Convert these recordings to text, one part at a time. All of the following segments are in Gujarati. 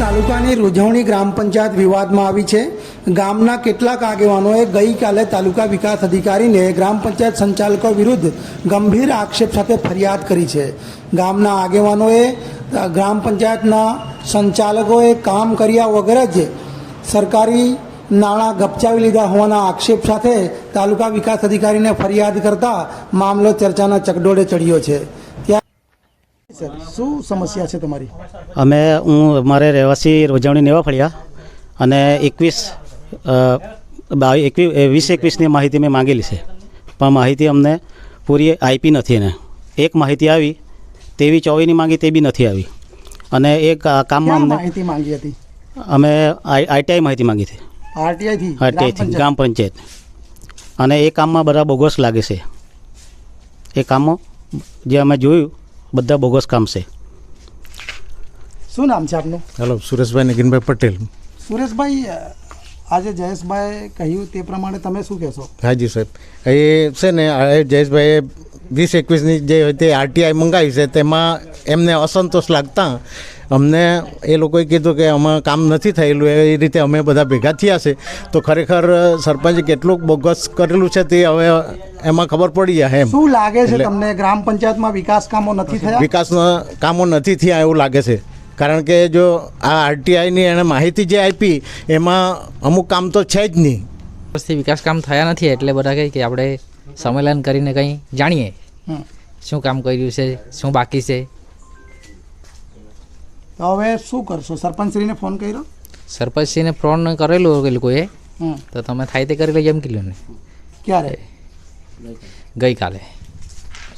તાલુકાની રૂજવણી ગ્રામ પંચાયત વિવાદમાં આવી છે. ગામના કેટલાક આગેવાનોએ ગઈકાલે તાલુકા વિકાસ અધિકારીને ગ્રામ પંચાયત સંચાલકો વિરુદ્ધ ગંભીર આક્ષેપ સાથે ફરિયાદ કરી છે. ગામના આગેવાનોએ ગ્રામ પંચાયતના સંચાલકોએ કામ કર્યા વગર જ સરકારી નાણાં ગપચાવી લીધા હોવાના આક્ષેપ સાથે તાલુકા વિકાસ અધિકારીને ફરિયાદ કરતા મામલો ચર્ચાના ચકડોળે ચડ્યો છે. સર શું સમસ્યા છે તમારી? અમે હું મારે રહેવાસી રોજવણી નેવા ફળ્યા અને એકવીસ બાવીસ એકવીસ વીસ એકવીસની માહિતી મેં માંગેલી છે. પણ માહિતી અમને પૂરી આપી નથી એને. એક માહિતી આવી તેવી ચોવીની માંગી તે બી નથી આવી. અને એક કામમાં અમને માહિતી માંગી હતી? અમે આઈટીઆઈ માહિતી માંગી હતી આરટીઆઈથી આરટીઆઈથી ગ્રામ પંચાયત? અને એ કામમાં બધા બોગસ લાગે છે. એ કામો જે અમે જોયું બધા બોગસ કામ છે. શું નામ છે આપનું? હેલો સુરેશભાઈ નગીનભાઈ પટેલ. સુરેશભાઈ આજે જયેશભાઈ કહ્યું તે પ્રમાણે તમે શું કહેશો? હાજી સાહેબ. એ છે ને જયેશભાઈએ વીસ એકવીસની જે હોય તે આરટીઆઈ મંગાવી છે તેમાં એમને અસંતોષ લાગતા અમને એ લોકોએ કીધું કે આમાં કામ નથી થયેલું એ રીતે અમે બધા ભેગા થયા છે. તો ખરેખર સરપંચે કેટલું બોગસ કરેલું છે તે હવે એમાં ખબર પડી જાય એમ. શું લાગે છે તમને? ગ્રામ પંચાયતમાં વિકાસ કામો નથી થયા? વિકાસના કામો નથી થયા એવું લાગે છે. કારણ કે જો આ આરટીઆઈની એણે માહિતી જે આપી એમાં અમુક કામ તો છે જ નહીં. પછી વિકાસ કામ થયા નથી એટલે બધા કહે કે આપણે સંમેલન કરીને કંઈ જાણીએ. શું કામ કર્યું છે? શું બાકી છે? તો હવે શું કરશો? સરપંચશ્રીને ફોન કર્યો? સરપંચશ્રીને ફોન કરેલું એ લોકોએ. તો તમે થાય તે કરી લેજો એમ કીધું ને ક્યારે? ગઈકાલે.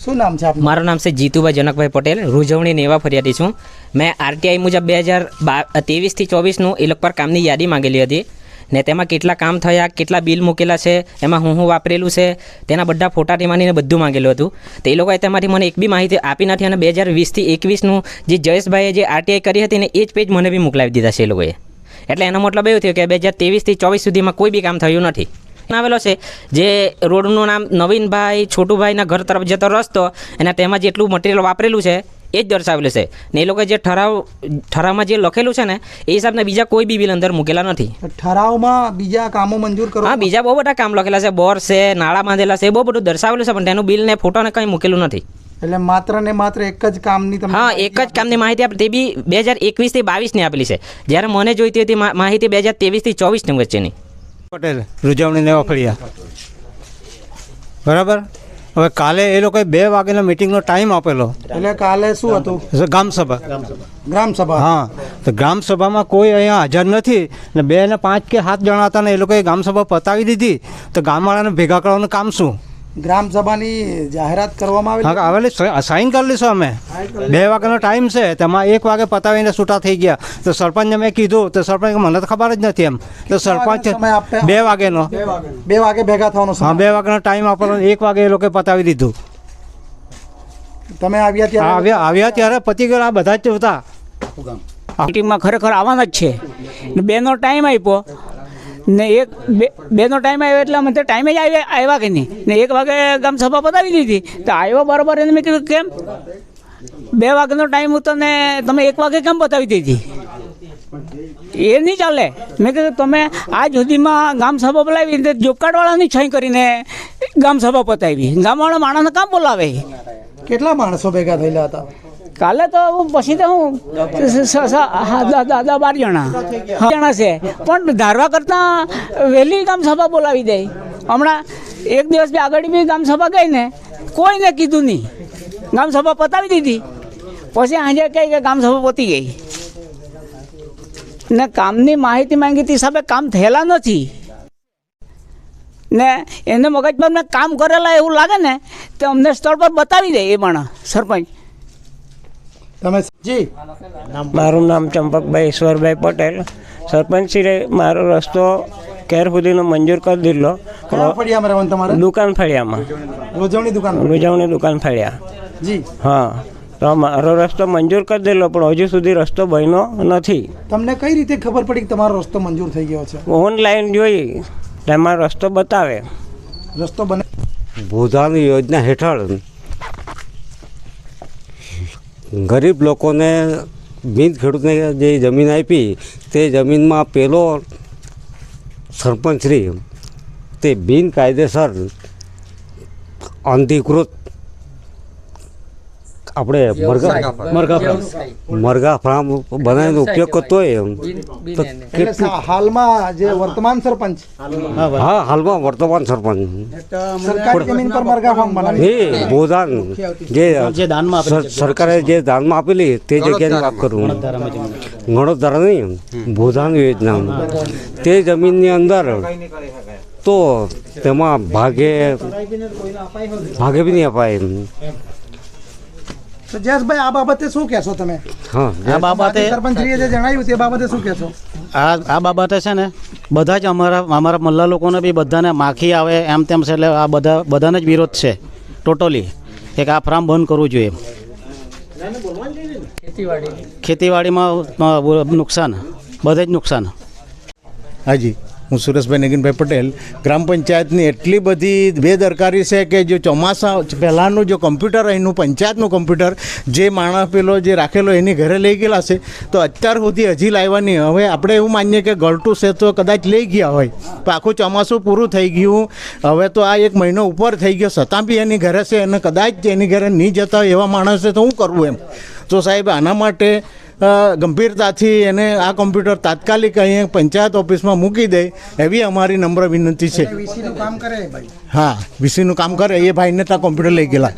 શું નામ છે આપનું? મારું નામ છે જીતુભાઈ જનકભાઈ પટેલ. રૂજવણી નેવા ફરિયાદી છું. મેં આરટીઆઈ મુજબ બે હજાર બા ત્રેવીસથી ચોવીસનું એ લોકો પર કામની યાદી માંગેલી હતી. ને તેમાં કેટલા કામ થયા, કેટલા બિલ મૂકેલા છે, એમાં હું હું વાપરેલું છે, તેના બધા ફોટાથી માંડીને બધું માંગેલું હતું. તો એ લોકોએ તેમાંથી મને એક બી માહિતી આપી નથી અને બે હજાર વીસથી એકવીસનું જે જયેશભાઈએ જે આરટીઆઈ કરી હતી ને એ જ પેજ મને બી મોકલાવી દીધા છે એ લોકોએ. એટલે એનો મતલબ એવું થયો કે બે હજાર ત્રેવીસથી ચોવીસ સુધીમાં કોઈ બી કામ થયું નથી. આવેલો છે, જે રોડનું નામ નવીનભાઈ છોટુભાઈના ઘર તરફ જતો રસ્તો અને તેમાં જેટલું મટીરિયલ વાપરેલું છે એ જ દર્શાવેલું છે. ને એ લોકો જે ઠરાવ ઠરાવમાં જે લખેલું છે ને એ હિસાબના બીજા કોઈ બી બિલ અંદર મૂકેલા નથી. ઠરાવમાં બીજા કામો મંજૂર કરો? હા બીજા બહુ બધા કામ લખેલા છે. બોર છે નાળા બાંધેલા છે એ બહુ બધું દર્શાવેલું છે પણ તેનું બિલ ને ફોટો ને કંઈ મૂકેલું નથી. એટલે માત્ર ને માત્ર એક જ કામની તમે હા એક જ કામની માહિતી આપી. તે બી બે હજાર એકવીસથી બાવીસની આપેલી છે. જ્યારે મને જોઈતી હતી માહિતી બે હજાર ત્રેવીસથી ચોવીસની વચ્ચેની. પટેલ રૂજવણી ને ફળિયા બરાબર? હવે કાલે એ લોકોએ બે વાગ્યાના મિટિંગનો ટાઈમ આપેલો. એટલે કાલે શું હતું? ગ્રામસભા ગ્રામસભા હા તો ગ્રામસભામાં કોઈ અહીંયા હાજર નથી ને બે ને પાંચ કે સાત જણા હતા ને એ લોકોએ ગામસભા પતાવી દીધી. તો ગામવાળાને ભેગા કરવાનું કામ શું? ગ્રામ સભાની જાહેરાત કરવામાં આવી આવેલી સાઈન કરી લઈશું અમે. બે વાગ્યાનો ટાઈમ છે તેમાં એક વાગે પતાવીને છૂટા થઈ ગયા. તો સરપંચને મેં કીધું તો સરપંચ મને તો ખબર જ નથી એમ. તો સરપંચ? બે વાગેનો બે વાગે. ભેગા થવાનો હા બે વાગ્યાનો ટાઈમ આપણો એક વાગે એ લોકોએ પતાવી દીધું. તમે આવ્યા ત્યારે? આવ્યા આવ્યા ત્યારે પતી ગયો આ બધા જ હતા. મીટિંગમાં ખરેખર આવવાના જ છે. બેનો ટાઈમ આપ્યો. ને એક બે બેનો ટાઈમ આવ્યો એટલે અમે ટાઈમે જ આવ્યા આવ્યા કે નહીં? ને એક વાગે ગામ સભા પતાવી દીધી તો આવ્યો બરાબર એને મેં કીધું, કેમ? બે વાગ્યાનો ટાઈમ હતો ને તમે એક વાગે કેમ પતાવી દીધી? એ નહીં ચાલે. મેં કીધું, તમે આજ સુધીમાં ગામ સભા બોલાવી ને જોબ કાર્ડવાળાની કરીને ગામ સભા પતાવી. ગામવાળા માણસને કામ બોલાવે. કેટલા માણસો ભેગા થયેલા હતા? કાલે તો પછી તો હું સ- સ- હા, દા- દા- દા બાર જણા. જણા છે. પણ ધારવા કરતાં વહેલી ગામસભા બોલાવી દે. હમણાં એક દિવસ બી આગળ બી ગામ સભા ગઈ ને કોઈને કીધું નહીં. ગામ સભા પતાવી દીધી. પછી આજે કહી કે ગામ સભા પતી ગઈ. ને કામની માહિતી માંગી હતી હિસાબે કામ થયેલા નથી. ને એને મગજમાં મેં કામ કરેલા એવું લાગે ને તો અમને સ્થળ પર બતાવી દે એ પણ સરપંચ. તમે જી. મારું નામ ચંપકભાઈ ઈશ્વરભાઈ પટેલ. સરપંચશ્રીએ મારો રસ્તો કેર સુધીનો મંજૂર કરી દીધો દુકાન ફળિયામાં. રોજવણી દુકાન? રોજવણી દુકાન ફળિયા. જી. હા. તો મારો રસ્તો મંજૂર કરી દેલો પણ હજુ સુધી રસ્તો બન્યો નથી. તમને કઈ રીતે ખબર પડી કે તમારો રસ્તો મંજૂર થઈ ગયો છે? ઓનલાઈન જોઈ તેમાં રસ્તો બતાવે. રસ્તો બને ભૂધાન યોજના હેઠળ ગરીબ લોકોને બિન ખેડૂતને જે જમીન આપી તે જમીનમાં પેલો સરપંચશ્રી તે બિનકાયદેસર અનધિકૃત આપણે મરઘા મરઘા મરઘા ફાર્મ બનાવીને ઉપયોગ કરતો હોય એમ. તો એટલે કેટલું હાલમાં જે વર્તમાન સરપંચ. હા હાલમાં વર્તમાન સરપંચ. સરકારી જમીન પર મરઘા ફાર્મ બનાવી એ ભોદાન જે જે દાનમાં આપેલી સરકારે જે દાનમાં આપેલી તે જગ્યાની વાત કરું. ગણોદરા નહીં ભોદાન યોજના તે જમીનની અંદર તો તેમાં ભાગે ભાગે બી નહીં અપાય એમ. તો જયેશભાઈ આ બાબતે શું કહેશો તમે? હા આ બાબતે સરપંચશ્રીએ જે જણાવ્યું તે બાબતે શું કહેશો? આ આ બાબતે છે ને બધા જ અમારા અમારા મલ્લા લોકોને બી બધાને માખી આવે એમ તેમ છે એટલે આ બધા બધાને જ વિરોધ છે ટોટલી. કે આ ફાર્મ બંધ કરવું જોઈએ ખેતીવાડીમાં નુકસાન. બધે જ નુકસાન. હાજી. હું સુરેશભાઈ નગીનભાઈ પટેલ, ગ્રામ પંચાયતની એટલી બધી બેદરકારી છે કે જો ચોમાસા પહેલાંનું જો કમ્પ્યુટર, અહીંનું પંચાયતનું કમ્પ્યુટર, જે માણસ પેલો જે રાખેલો એની ઘરે લઈ ગયેલા છે, તો અત્યાર સુધી હજી લાવ્યા નહીં હવે આપણે એવું માનીએ કે ગળતું છે તો કદાચ લઈ ગયા હોય. તો આખું ચોમાસું પૂરું થઈ ગયું. હવે તો આ એક મહિનો ઉપર થઈ ગયો. છતાં બી એની ઘરે છે અને કદાચ એની ઘરે નહીં જતા એવા માણસ તો શું કરવું એમ. તો સાહેબ, આના માટે ગંભીરતાથી એને આ કોમ્પ્યુટર તાત્કાલિક અહીંયા પંચાયત ઓફિસમાં મૂકી દે એવી અમારી નમ્ર વિનંતી છે. હા વીસીનું કામ કરે. એ ભાઈને ત્યાં કોમ્પ્યુટર લઈ ગયેલા.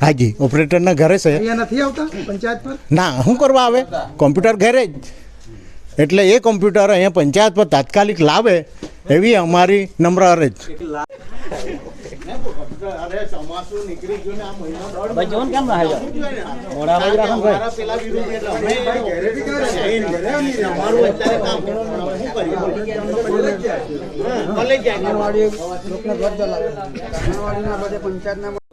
હાજી ઓપરેટરના ઘરે છે. ના શું કરવા આવે? કોમ્પ્યુટર ઘરે જ. એટલે એ કોમ્પ્યુટર અહીંયા પંચાયત પર તાત્કાલિક લાવે એવી અમારી નમ્ર અરજ. ઘર ચલાવે આંગણવાડીના બધે પંચાયતના